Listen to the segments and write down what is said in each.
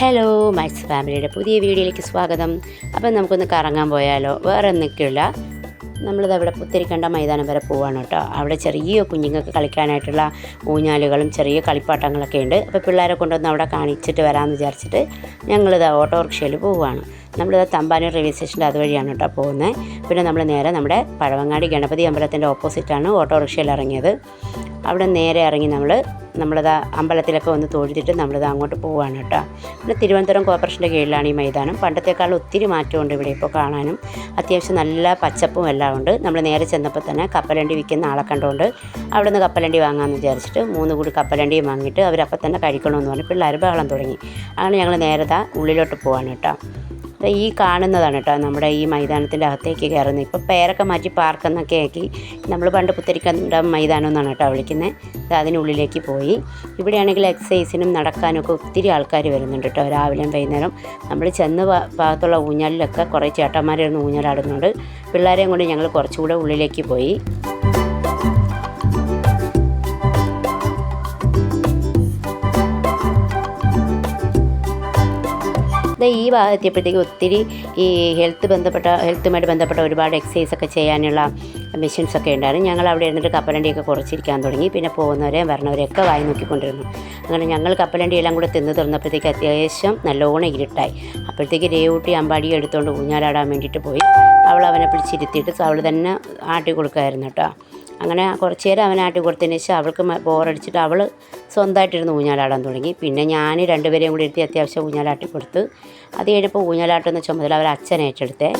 Hello mice ഫാമിലിയുടെ പുതിയ വീഡിയോയിലേക്ക് സ്വാഗതം. അപ്പം നമുക്കൊന്ന് കറങ്ങാൻ പോയാലോ? വേറെ നിൽക്കില്ല. നമ്മളിത് അവിടെ പുത്തിരിക്കണ്ട മൈതാനം വരെ പോവാണ് കേട്ടോ. അവിടെ ചെറിയ കുഞ്ഞുങ്ങൾക്ക് കളിക്കാനായിട്ടുള്ള ഊഞ്ഞാലുകളും ചെറിയ കളിപ്പാട്ടങ്ങളൊക്കെ ഉണ്ട്. അപ്പോൾ പിള്ളേരെ കൊണ്ടുവന്ന് അവിടെ കാണിച്ചിട്ട് വരാമെന്ന് വിചാരിച്ചിട്ട് ഞങ്ങളിത് ഓട്ടോറിക്ഷയിൽ പോവുകയാണ് നമ്മളിത് തമ്പാനൂർ റെയിൽവേ സ്റ്റേഷന്റെ അതുവഴിയാണ് കേട്ടോ പോകുന്നത്. പിന്നെ നമ്മൾ നേരെ നമ്മുടെ പഴവങ്ങാടി ഗണപതി അമ്പലത്തിന്റെ ഓപ്പോസിറ്റാണ് ഓട്ടോറിക്ഷയിൽ ഇറങ്ങിയത്. അവിടെ നേരെ ഇറങ്ങി നമ്മൾ നമ്മളിത് അമ്പലത്തിലൊക്കെ വന്ന് തൊഴുതിട്ട് നമ്മളിത് അങ്ങോട്ട് പോവുകയാണ് കേട്ടോ. പിന്നെ തിരുവനന്തപുരം കോർപ്പറേഷന്റെ കീഴിലാണ് ഈ മൈതാനം. പണ്ടത്തേക്കാൾ ഒത്തിരി മാറ്റമുണ്ട് ഇവിടെ ഇപ്പോൾ കാണാനും. അത്യാവശ്യം നല്ല പച്ചപ്പും എല്ലാം ഉണ്ട്. നമ്മൾ നേരെ ചെന്നപ്പോൾ തന്നെ കപ്പലണ്ടി വിൽക്കുന്ന ആളെ കണ്ടുകൊണ്ട് അവിടെ നിന്ന് കപ്പലണ്ടി വാങ്ങാമെന്ന് വിചാരിച്ചിട്ട് മൂന്ന് കൂടി കപ്പലണ്ടിയും വാങ്ങിയിട്ട് അവരപ്പം തന്നെ കഴിക്കണമെന്ന് പറഞ്ഞ്. പിള്ളേർ ബഹളം തുടങ്ങി. അങ്ങനെ ഞങ്ങൾ നേരെ ദാ ഉള്ളിലോട്ട് പോവാണ് കേട്ടോ. ഈ കാണുന്നതാണ് കേട്ടോ നമ്മുടെ ഈ മൈതാനത്തിന്റെ അകത്തേക്ക് കയറുന്നത്. ഇപ്പോൾ പേരൊക്കെ മാറ്റി പാർക്കെന്നൊക്കെ ആക്കി നമ്മൾ പണ്ട് പുത്തരിക്കണ്ട മൈതാനം എന്നാണ് കേട്ടോ വിളിക്കുന്നത്. അതിനുള്ളിലേക്ക് പോയി. ഇവിടെയാണെങ്കിൽ എക്സസൈസിനും നടക്കാനും ഒക്കെ ഒത്തിരി ആൾക്കാർ വരുന്നുണ്ട് കേട്ടോ. രാവിലെയും വൈകുന്നേരം നമ്മൾ ചെന്ന് ഭാഗത്തുള്ള ഊഞ്ഞാലിലൊക്കെ കുറേ ചേട്ടന്മാരായിരുന്നു ഊഞ്ഞാലാടുന്നുണ്ട്. പിള്ളേരെയും കൊണ്ട് ഞങ്ങൾ കുറച്ചുകൂടെ ഉള്ളിലേക്ക് പോയി. ദാ ഈ ഭാഗത്തെപ്പോഴത്തേക്ക് ഒത്തിരി ഈ ഹെൽത്ത് ബന്ധപ്പെട്ട ഹെൽത്തുമായിട്ട് ബന്ധപ്പെട്ട ഒരുപാട് എക്സസൈസ് ഒക്കെ ചെയ്യാനുള്ള മെഷീൻസ് ഒക്കെ ഉണ്ടായിരുന്നു. ഞങ്ങൾ അവിടെ ഇരുന്നിട്ട് കപ്പലണ്ടിയൊക്കെ കുറച്ചിരിക്കാൻ തുടങ്ങി. പിന്നെ പോകുന്നവരെയും വരണവരെയൊക്കെ വായി നോക്കിക്കൊണ്ടിരുന്നു. അങ്ങനെ ഞങ്ങൾ കപ്പലണ്ടി എല്ലാം കൂടെ തിന്ന് തുറന്നപ്പോഴത്തേക്ക് അത്യാവശ്യം നല്ലോണം ഇരുട്ടായി. അപ്പോഴത്തേക്ക് രേവൂട്ടി അമ്പാടി എടുത്തുകൊണ്ട് ഊഞ്ഞാലാടാൻ വേണ്ടിയിട്ട് പോയി. അവൾ അവനെ പിടിച്ചിരുത്തിയിട്ട് അവൾ തന്നെ ആട്ടി കൊടുക്കുമായിരുന്നു കേട്ടോ. അങ്ങനെ കുറച്ച് നേരം അവൻ ആട്ടി കൊടുത്തതിന് ശേഷം അവൾക്ക് ബോറടിച്ചിട്ട് അവൾ സ്വന്തമായിട്ടിരുന്ന് ഊഞ്ഞാലാടാൻ തുടങ്ങി. പിന്നെ ഞാൻ രണ്ടുപേരെയും കൂടി ഇരുത്തി അത്യാവശ്യം ഊഞ്ഞാലാട്ടി കൊടുത്ത് അത് കഴിഞ്ഞപ്പോൾ ഊഞ്ഞാലാട്ടുന്ന ചുമതല അവർ അച്ഛൻ ഏറ്റെടുത്തേ.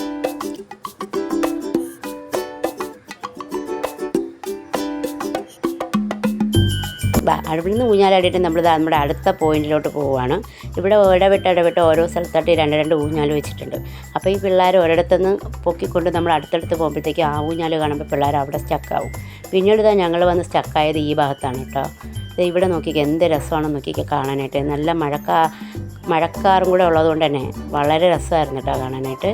അവിടെ നിന്ന് ഊഞ്ഞാലാടിയിട്ട് നമ്മൾ നമ്മുടെ അടുത്ത പോയിന്റിലോട്ട് പോവുകയാണ്. ഇവിടെ ഇടവിട്ട് ഇടവിട്ട് ഓരോ സ്ഥലത്തായിട്ട് രണ്ട് രണ്ട് ഊഞ്ഞാൽ വെച്ചിട്ടുണ്ട്. അപ്പോൾ ഈ പിള്ളേർ ഒരിടത്തുനിന്ന് പൊക്കിക്കൊണ്ട് നമ്മൾ അടുത്തടുത്ത് പോകുമ്പോഴത്തേക്ക് ആ ഊഞ്ഞാൽ കാണുമ്പോൾ പിള്ളേർ അവിടെ സ്റ്റക്കാവും പിന്നീട് ഇതാ ഞങ്ങൾ വന്ന് സ്റ്റക്കായത് ഈ ഭാഗത്താണ് കേട്ടോ. ഇവിടെ നോക്കിക്കുക എന്ത് രസമാണെന്ന് നോക്കിക്കുക കാണാനായിട്ട്. നല്ല മഴക്കാ മഴക്കാറും കൂടെ ഉള്ളതുകൊണ്ട് തന്നെ വളരെ രസമായിരുന്നു കേട്ടോ കാണാനായിട്ട്.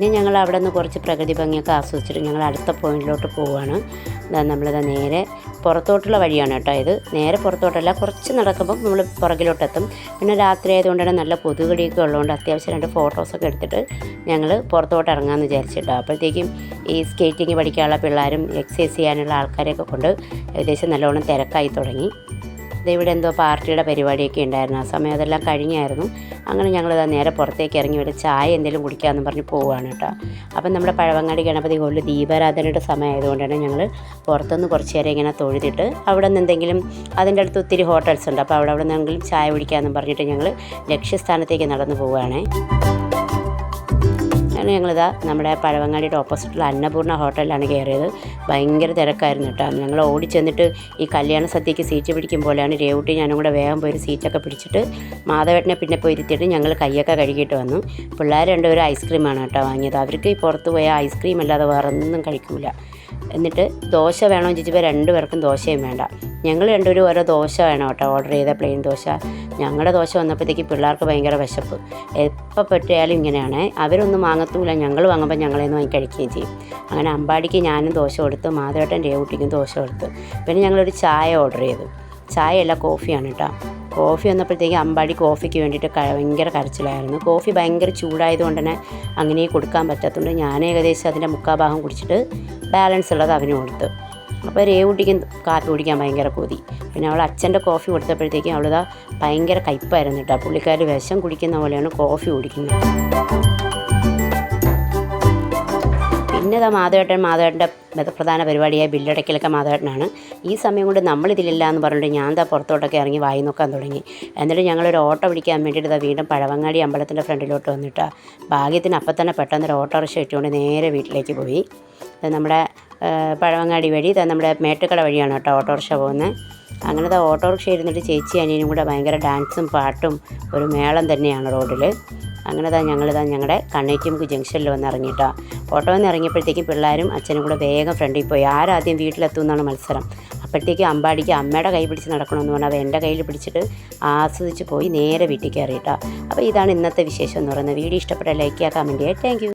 പിന്നെ ഞങ്ങൾ അവിടെ നിന്ന് കുറച്ച് പ്രകൃതി ഭംഗിയൊക്കെ ആസ്വദിച്ചിട്ട് ഞങ്ങൾ അടുത്ത പോയിന്റിലോട്ട് പോവുകയാണ് നമ്മളിതാ നേരെ പുറത്തോട്ടുള്ള വഴിയാണ് കേട്ടോ ഇത്. നേരെ പുറത്തോട്ടല്ല കുറച്ച് നടക്കുമ്പം നമ്മൾ പുറകിലോട്ടെത്തും. പിന്നെ രാത്രി ആയതുകൊണ്ട് തന്നെ നല്ല കൊതുകടിയൊക്കെ ഉള്ളതുകൊണ്ട് അത്യാവശ്യം രണ്ട് ഫോട്ടോസൊക്കെ എടുത്തിട്ട് ഞങ്ങൾ പുറത്തോട്ട് ഇറങ്ങാമെന്ന് വിചാരിച്ചിട്ടോ. അപ്പോഴത്തേക്കും ഈ സ്കേറ്റിംഗ് പഠിക്കാനുള്ള പിള്ളേരും എക്സസൈസ് ചെയ്യാനുള്ള ആൾക്കാരെയൊക്കെ കൊണ്ട് ഏകദേശം നല്ലോണം തിരക്കായി തുടങ്ങി. ഇവിടെ എന്തോ പാർട്ടിയുടെ പരിപാടിയൊക്കെ ഉണ്ടായിരുന്നു. ആ സമയം അതെല്ലാം കഴിഞ്ഞായിരുന്നു. അങ്ങനെ ഞങ്ങൾ നേരെ പുറത്തേക്ക് ഇറങ്ങി ഇവിടെ ചായ എന്തെങ്കിലും കുടിക്കാമെന്ന് പറഞ്ഞ് പോവുകയാണ് കേട്ടോ. അപ്പം നമ്മുടെ പഴവങ്ങാടി ഗണപതി ഹോളിൽ ദീപാരാധനയുടെ സമയമായതുകൊണ്ടാണ് ഞങ്ങൾ പുറത്തുനിന്ന് കുറച്ച് നേരം ഇങ്ങനെ തൊഴുതിട്ട് അവിടെ നിന്ന് എന്തെങ്കിലും അതിന്റെ അടുത്ത് ഒത്തിരി ഹോട്ടൽസ് ഉണ്ട്. അപ്പോൾ അവിടെ അവിടെ നിന്നെങ്കിലും ചായ കുടിക്കാമെന്ന് പറഞ്ഞിട്ട് ഞങ്ങൾ ലക്ഷ്യസ്ഥാനത്തേക്ക് നടന്നു പോവുകയാണേ അങ്ങനെ ഞങ്ങളിതാ നമ്മുടെ പഴവങ്ങാടിയുടെ ഓപ്പോസിറ്റുള്ള അന്നപൂർണ ഹോട്ടലിലാണ് കയറിയത്. ഭയങ്കര തിരക്കായിരുന്നു കേട്ടോ. ഞങ്ങൾ ഓടി ചെന്നിട്ട് ഈ കല്യാണ സദ്യക്ക് സീറ്റ് പിടിക്കും പോലെയാണ് രേവുട്ടി ഞാനും കൂടെ വേഗം പോയി സീറ്റൊക്കെ പിടിച്ചിട്ട് മാധവേട്ടനെ പിന്നെ പോയി ഇരുത്തിയിട്ട് ഞങ്ങൾ കൈയൊക്കെ കഴുകിയിട്ട് വന്നു. പിള്ളേർ രണ്ടുപേരും ഐസ്ക്രീമാണ് കേട്ടോ വാങ്ങിയത്. അവർക്ക് ഈ പുറത്ത് പോയ ഐസ്ക്രീം അല്ലാതെ വേറെ ഒന്നും കഴിക്കില്ല എന്നിട്ട് ദോശ വേണമെന്ന് ചോദിച്ചപ്പോൾ രണ്ടുപേർക്കും ദോശയും വേണ്ട. ഞങ്ങൾ രണ്ടുപേരും ഓരോ ദോശ വേണം കേട്ടോ. ഓർഡർ ചെയ്ത പ്ലെയിൻ ദോശ. ഞങ്ങളുടെ ദോശ വന്നപ്പോഴത്തേക്ക് പിള്ളേർക്ക് ഭയങ്കര വിശപ്പ്. എപ്പോൾ പറ്റിയാലും ഇങ്ങനെയാണ്. അവരൊന്നും വാങ്ങത്തുമില്ല ഞങ്ങൾ വാങ്ങുമ്പോൾ ഞങ്ങളേന്ന് വാങ്ങി കഴിക്കുകയും ചെയ്യും. അങ്ങനെ അമ്പാടിക്ക് ഞാനും ദോശ കൊടുത്ത് മാധവേട്ടൻ രേവുട്ടിക്കും ദോശ കൊടുത്ത്. പിന്നെ ഞങ്ങളൊരു ചായ ഓർഡർ ചെയ്തു. ചായയല്ല കോഫിയാണ് കേട്ടോ. കോഫി വന്നപ്പോഴത്തേക്ക് അമ്പാടി കോഫിക്ക് വേണ്ടിയിട്ട് ഭയങ്കര കരച്ചിലായിരുന്നു. കോഫി ഭയങ്കര ചൂടായതുകൊണ്ട് തന്നെ അങ്ങനെ കൊടുക്കാൻ പറ്റാത്തതുകൊണ്ട് ഞാൻ ഏകദേശം അതിന്റെ മുക്കാഭാഗം കുടിച്ചിട്ട് ബാലൻസ് ഉള്ളത് അവന് കൊടുത്തു. അപ്പോൾ രേവുട്ടിക്കും കാപ്പി കുടിക്കാൻ ഭയങ്കര കൊതി. പിന്നെ അവൾ അച്ഛന്റെ കോഫി കൊടുത്തപ്പോഴത്തേക്കും അവളിതാ ഭയങ്കര കയ്പ്പായിരുന്നു കേട്ടോ. പുള്ളിക്കാർ വിഷം കുടിക്കുന്ന പോലെയാണ് കോഫി കുടിക്കുന്നത്. പിന്നെ ഇതാ മാധവേട്ടൻ മാധവേട്ടന്റെ പ്രധാന പരിപാടിയായ ബില്ലടയ്ക്കലൊക്കെ മാധവേട്ടനാണ്. ഈ സമയം കൊണ്ട് നമ്മളിതിലില്ല എന്ന് പറഞ്ഞിട്ട് ഞാൻ എന്താ പുറത്തോട്ടൊക്കെ ഇറങ്ങി വായി നോക്കാൻ തുടങ്ങി. എന്നിട്ട് ഞങ്ങളൊരു ഓട്ടോ പിടിക്കാൻ വേണ്ടിയിട്ട് വീണ്ടും പഴവങ്ങാടി അമ്പലത്തിന്റെ ഫ്രണ്ടിലോട്ട് വന്നിട്ടാ. ഭാഗ്യത്തിന് അപ്പം തന്നെ പെട്ടെന്ന് ഒരു ഓട്ടോ ഓട്ടോറിക്ഷ ഇട്ടുകൊണ്ട് നേരെ വീട്ടിലേക്ക് പോയി. നമ്മുടെ പഴവങ്ങാടി വഴി നമ്മുടെ മേട്ടുക്കട വഴിയാണ് കേട്ടോ ഓട്ടോറിക്ഷ പോകുന്നത് അങ്ങനത്തെ ഓട്ടോറിക്ഷ ഇരുന്നിട്ട് ചേച്ചി അനിയനും കൂടെ ഭയങ്കര ഡാൻസും പാട്ടും ഒരു മേളം തന്നെയാണ് റോഡിൽ അങ്ങനെ ഞങ്ങൾ ഞങ്ങളിതാ ഞങ്ങളുടെ കണ്ണേറ്റിമുക്ക് ജംഗ്ഷനിൽ വന്ന് ഇറങ്ങിയിട്ടാ ഓട്ടോയിൽ നിന്ന് ഇറങ്ങിയപ്പോഴത്തേക്കും പിള്ളേരും അച്ഛനും കൂടെ വേഗം ഫ്രണ്ടിൽ പോയി. ആരാദ്യം വീട്ടിലെത്തും എന്നാണ് മത്സരം. അപ്പോഴത്തേക്കും അമ്പാടിക്ക് അമ്മയുടെ കൈ പിടിച്ച് നടക്കണമെന്ന് പറഞ്ഞാൽ അവ എന്റെ കയ്യിൽ പിടിച്ചിട്ട് ആസ്വദിച്ച് പോയി നേരെ വീട്ടിൽ കയറിയിട്ടാണ് അപ്പോൾ ഇതാണ് ഇന്നത്തെ വിശേഷം എന്ന് പറയുന്നത്. വീഡിയോ ഇഷ്ടപ്പെട്ട ലൈക്ക് ചെയ്യുക കമന്റ് ചെയ്യുക. താങ്ക്